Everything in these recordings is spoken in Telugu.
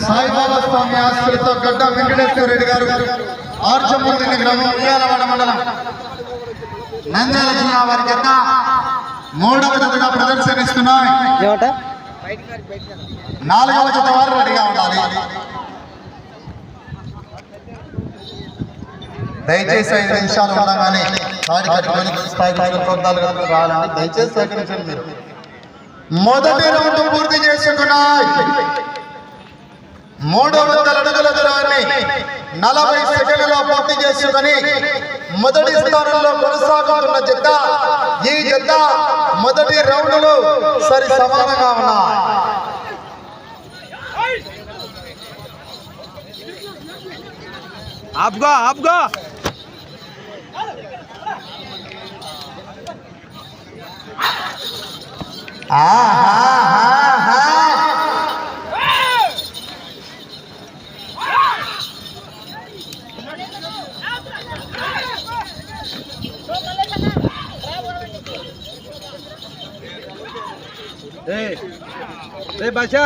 సాయిబాబా స్వామి ఆస్తులతో గడ్డ వెంకటేశ్వర రెడ్డి గారు ఆర్చమూర్తిని గ్రామం ఉయ్యాలవాడ మండలం నంద్యాల జిల్లా వారి యొక్క మూడవ జతగా ప్రదర్శనిస్తున్నాయి నాలుగవ జత వారు రెడీగా ఉండాలి దయచేసి ఐదు నిమిషాలు ఉండగానే వారి కట్టుకొని స్థాయి స్థాయి పొందాలి రావాలని దయచేసి సహకరించండి మీరు మొదటి రౌండ్ పూర్తి చేసుకున్నాయి మూడు వందల అడుగుల దూరాన్ని నలభై సెకండ్లలో పూర్తి చేసుకుని మొదటి స్థానంలో కొనసాగుతున్న జత ఈ జత మొదటి రౌండ్లో సరి సమానంగా ఉన్నాయి ఆప్గో ఆప్గో ఆహాహాహా. ఏ బాషా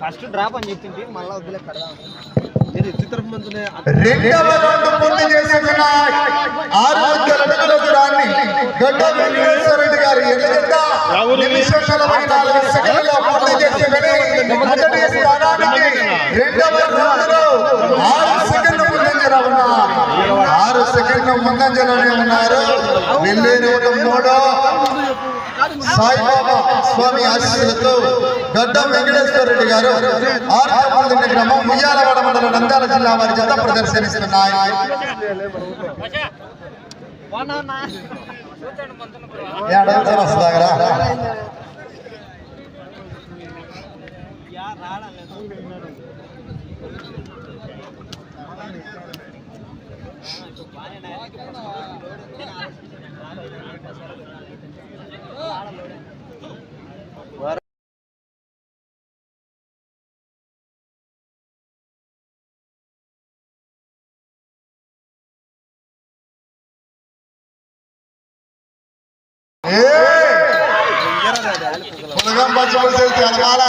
ఫస్ట్ డ్రాప్ అని చెప్పింది మళ్ళీ వద్దులే కడదాం. మందునే రెండవ రౌండ్ పూర్తి చేసుకున్నాయి ఆరు వందల అడుగుల దూరాన్ని గడ్డ వెంకటేశ్వర రెడ్డి గారు ఎదుగుత నిమిషం నలభై నాలుగు సెకండ్లలో పూర్తి చేసుకుని మొదటి స్థానానికి రెండవ రౌండ్లో ఆరు సెకండ్ల ముందంజలో ఉన్నారు. సెకండ్ సెకండ్ల ముందంజలోనే ఉన్నారు వెళ్ళే మూడో. సాయిబాబా స్వామి ఆశీస్సులతో గడ్డ వెంకటేశ్వర రెడ్డి గారు ఆర్కపల్లి గ్రామం ముయ్యాలవాడ మండలం నంద్యాల జిల్లా వారి జత ప్రదర్శనిస్తున్నాయి. ఏ అడగతారు వస్తుందాగరా పులగం పచ్చడి చేసి అనమాల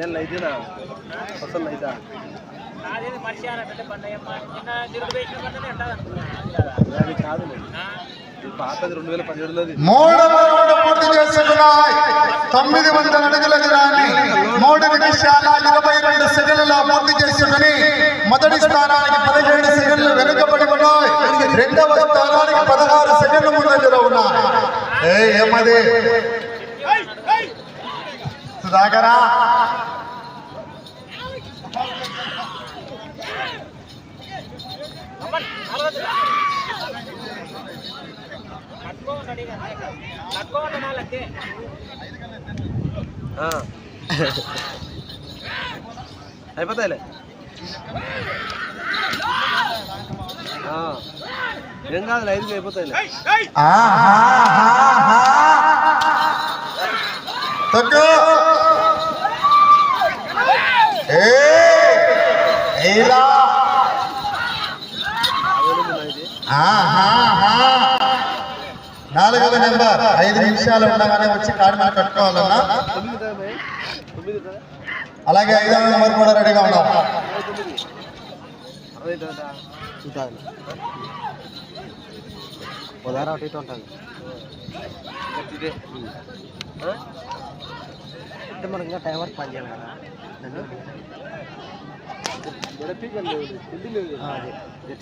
ఏం లైతేనా అసలు లైతా నిన్న తిరుగు వేసిన పండుగ కాదు పదిహేడులోది. మూడవ రౌండ్ పూర్తి చేసుకున్నాయి. తొమ్మిది వందల అడుగుల దూరాన్ని మూడు నిమిషాల ఇరవై రెండు సెకండ్లలో పూర్తి చేసుకుని మొదటి స్థానానికి పదిహేడు సెకండ్లు వెనుకబడి ఉన్నాయి. రెండవ స్థానానికి పదహారు సెకండ్లు ముందంజలో ఉన్నాయి. ఏమది? సుధాకరా తక్కువ నాలంతే అయిపోతాయిలే ఏం కాదు ఐదుకి అయిపోతాయిలే ఆహాహాహా. ఏ, ఇలా. నాలుగవ నెంబర్. ఐదు నిమిషాలు ఉండగానే వచ్చి కాడి మీద కట్టుకోవాలన్నా? అలాగే ఐదవ నెంబర్ కూడా రెడీగా ఉండాలి ఉంటుంది ఇటు ఇంకా టైం వరకు పని చేయాలి కదా.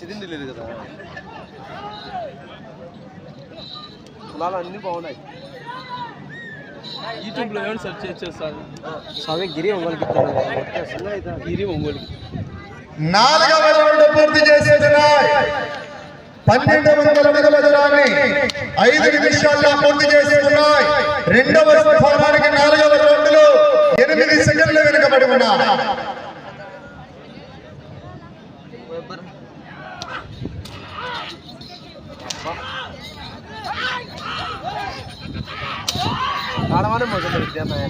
తిండి లేదు కదా కులాలు అన్నీ బాగున్నాయి యూట్యూబ్లో ఏమైనా సెర్చ్ చేసేస్తాను స్వామి గిరి ఒంగోలుకి గిరి ఒంగోలుకి నాలుగవ రౌండ్ పూర్తి చేసేసినాయి. పన్నెండు వందల అడుగుల దూరాన్ని ఐదు నిమిషాల్లో పూర్తి చేసేసినాయి. రెండవ స్థానానికి నాలుగవ రౌండ్లో ఎనిమిది సెకండ్లు వెనుకబడి ఉన్నారు காலமான முதல்ல வித்தியாசம்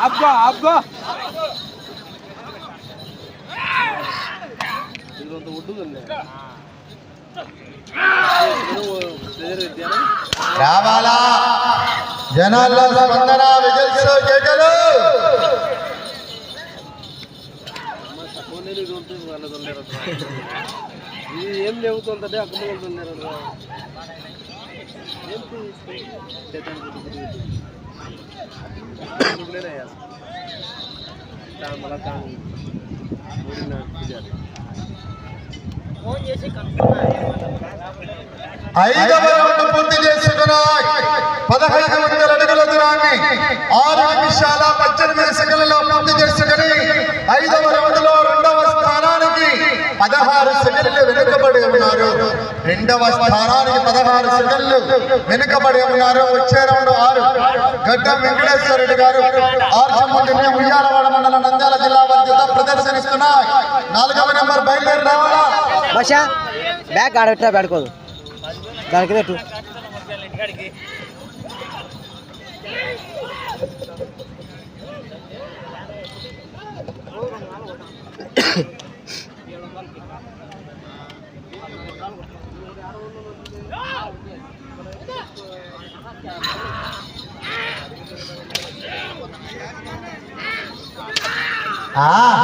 அப்பா அப்பா. இது வந்து ஒட்டுதல்ல రావాలా జనాల్లో స్పందన విజల్స్ కేకలు సపోనేది ఇది ఉంటుంది వాళ్ళది ఉండేరు ఇది ఏం లేవుతుందంటే అక్కడ వెళ్తున్నారు ఏం చేద్దాం మళ్ళా ఐదవ రౌండ్ పూర్తి చేసుకున్నాయి. పదహైదు వందల అడుగుల దూరాన్ని ఆరు నిమిషాల పద్దెనిమిది సెకండ్లలో పూర్తి చేసుకుని ఐదవ రౌండ్లో రెండవ స్థానానికి పదహారు సెకండ్లు వెనుకబడి ఉన్నారు. రెండవ స్థానానికి పదహారు సెకండ్లు వెనుకబడి ఉన్నారు. వచ్చే రౌండ్ ఆరు. గడ్డ వెంకటేశ్వర రెడ్డి గారు ఆర్చముండి ఉయ్యాలవాడ మండలం నంద్యాల జిల్లా బాధ్యత జత ప్రదర్శనిస్తున్నాయి. నాలుగవ నెంబర్ బయలుదేరి రావాలా? భాష బ్యాగ్ ఆడబెట్టా పెట్టుకోదు దానికి పెట్టు. ఇంటికాడికి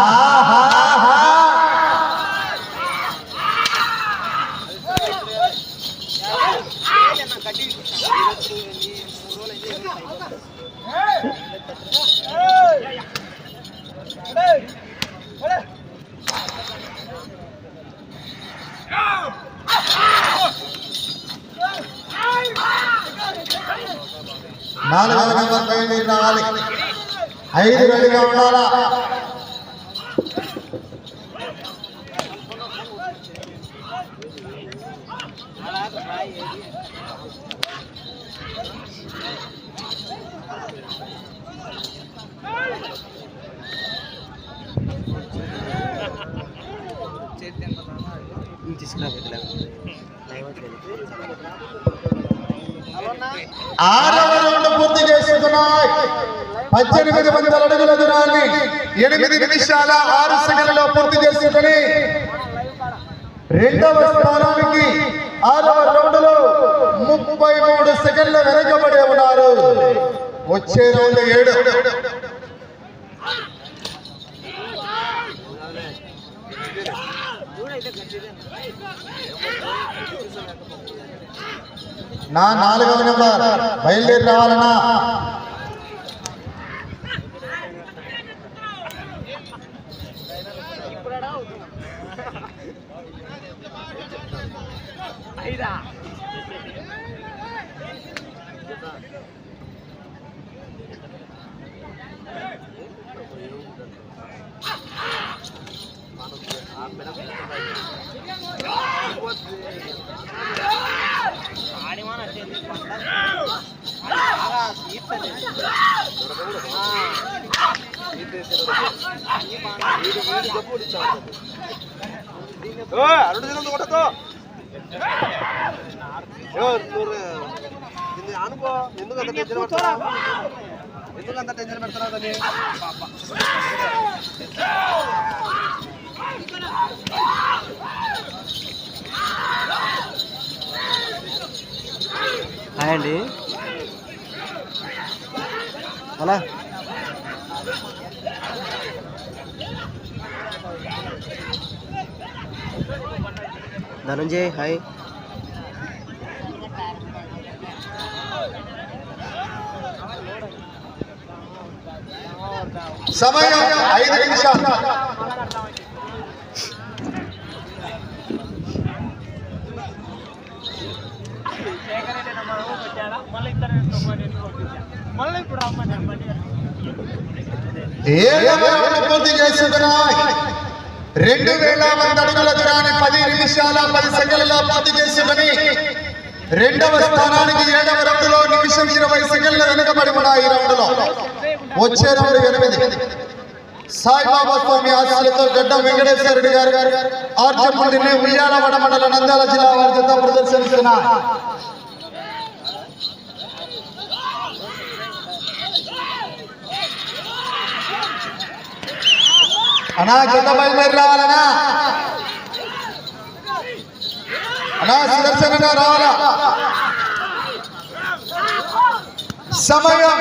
నాలుగవ నెంబర్ బయలుదేరి రావాలి ఐదు రెడీగా ఉండాలా ఆరవ రౌండ్ పూర్తి చేసుకున్నాయి పద్దెనిమిది వందల అడుగుల దూరాన్ని ఎనిమిది నిమిషాల ఆరు సెకండ్లలో పూర్తి చేసుకుని రెండవ స్థానానికి ఆరవ రౌండ్లో ముప్పై మూడు సెకండ్ల వెనకబడి ఉన్నారు వచ్చే రౌండ్ ఏడు. నా నాలుగవ నెంబర్ బయలుదేరి రావాలన్నా. ఐదా. అరుడు తినందు కొట్టతో అనుకో ఎందుకు అంత టెన్షన్ పెడతారా ఎందుకు అంత టెన్షన్ పెడతారా దాన్ని హాయ్ అండి. అలా. ధనంజయ్ హాయ్ సమయం ఐదు నిమిషాలు శేఖర్ రెడ్డి నెంబర్ పెట్టాడా మళ్ళీ ఇద్దరు మళ్ళీ ఇప్పుడు అమ్మ సమయం ఐదు నిమిషాలు. పూర్తి చేసుకున్నాయి రెండు వేల వంద అడుగుల దూరాన్ని పది నిమిషాల పది సెకండ్ల పూర్తి చేసుకుని రెండవ స్థానానికి ఏడవ రౌండ్లో నిమిషం ఇరవై సెకండ్ల వెనుకబడి ఉన్నాయి రౌండ్లో. వచ్చే రౌండ్ ఎనిమిది. సాయిబాబా స్వామి ఆశయాలతో గడ్డ వెంకటేశ్వర రెడ్డి గారు ఆర్జపల్లిని ఉయ్యాలవాడ మండల నంద్యాల జిల్లా వారి జత ప్రదర్శనిస్తున్నారు అనా గత బయలుదేరి రావాలనా? అనా సుదర్శనంగా రావాలా సమయం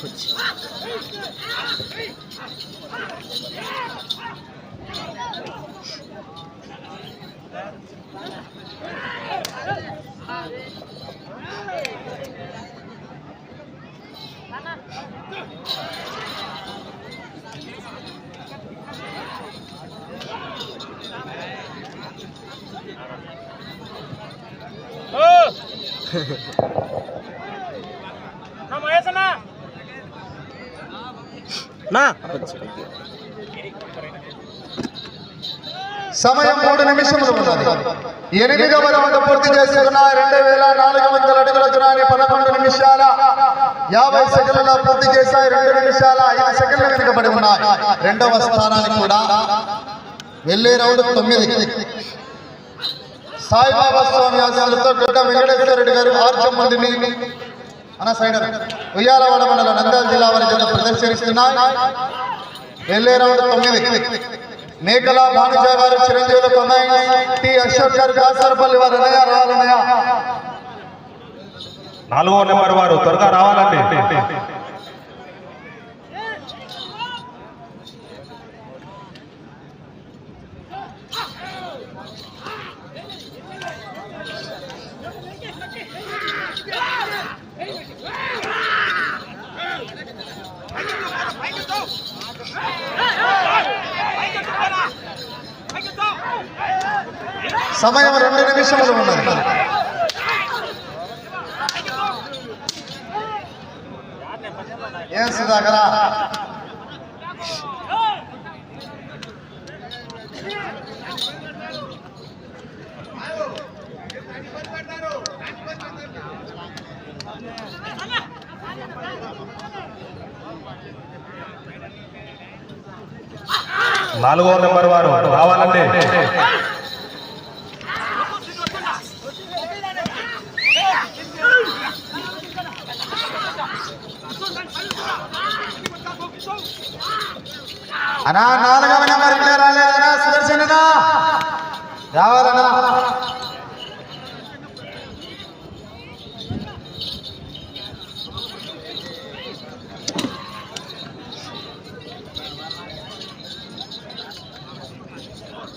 నాలుగు నిమిషాలు నా మహేశనా నా. సమయం మూడు నిమిషములు ఉన్నది. ఎనిమిదవ రౌండ్ పూర్తి చేసుకున్న రెండు వేల నాలుగు వందల అడుగుల దూరాన్ని పదకొండు నిమిషాల యాభై సెకండ్లలో పూర్తి చేశాయి. రెండు నిమిషాల ఐదు సెకండ్ల వెనుకబడి ఉన్నాయి. రెండవ స్థానానికి కూడా వెళ్ళే రౌండ్ తొమ్మిది. సాయిబాబా స్వామి ఆశయాలతో గుడ్డ వెంకటేశ్వరుడు గారు గారు ఆర్చమందిని అన్న సైడర్ ఉయ్యాలవాడ మండలం నంద్యాల జిల్లా వారి జత ప్రదర్శనిస్తున్నాయి వెళ్ళే రౌండ్ తొమ్మిది. మేకల భానుజ గారు చిరంజీవుల కొన్నాయి టి అశోక్ గారు కాసరపల్లి వారు అనయ్య రావాలన్నయ్య. నాలుగో నెంబర్ వారు త్వరగా రావాలండి. సమయం రెండు నిమిషములు ఉన్నది. ఏం సుధాకర? నాలుగో నెంబర్ వారు రావాలండి అనా నాలుగవన నెంబర్ రాలేదనా సుదర్శననా రావాలనా?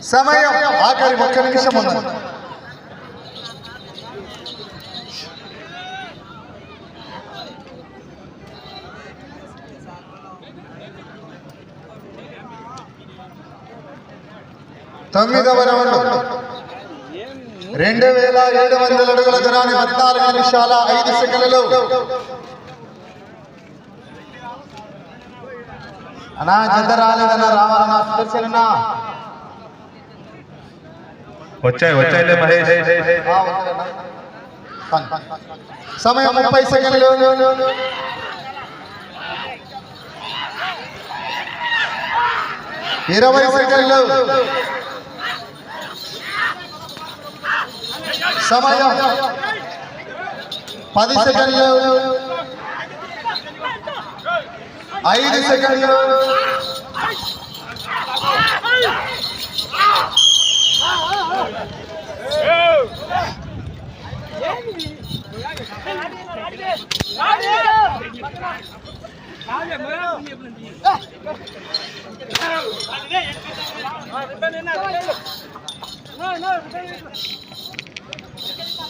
సమయం. ఆఖరి ఒక్క నిమిషం ఉన్నది తొమ్మిదవ రౌండ్ రెండు వేల ఏడు వందల అడుగుల దూరాన్ని పద్నాలుగు నిమిషాల ఐదు సెకండ్లు. అన్నా జత రాలేదన్నా రావాలన్నా సుదర్శనన్నా వచ్చాయి వచ్చాయిలే మహేష్. సమయం ముప్పై సెకండ్లు. ఇరవై సెకండ్లు. సమయం పది సెకండ్లు ఐదు సెకండ్లు No, no, no.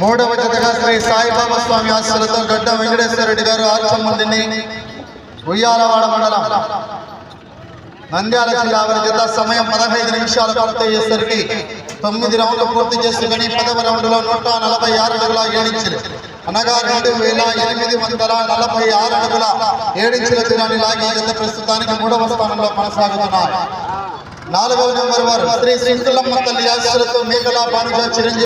మూడవ జతగా శ్రీ సాయిబాబా స్వామి ఆశలతో గడ్డ వెంకటేశ్వర రెడ్డి గారు ఆర్చమ్మందిని ఉయ్యాలవాడ మండలం. నంద్యాల జిల్లా వారి జత సమయం పదహైదు నిమిషాలు పూర్తి అయ్యేసరికి తొమ్మిది రౌండ్లు పూర్తి చేసుకుని పదవ రౌండ్లో నూట నలభై ఆరు అడుగుల ఏడించులు అనగా రెండు వేల ఎనిమిది వందల నలభై ఆరు అడుగుల ఏడించుల దినాన్ని లాగి ప్రస్తుతానికి మూడవ స్థానంలో కొనసాగుతున్నారు. నాలుగవ నెంబర్ వారు శ్రీ సింకులమ్మ తల్లి ఆశలతో మేకలా భానుజ చిరంజీవి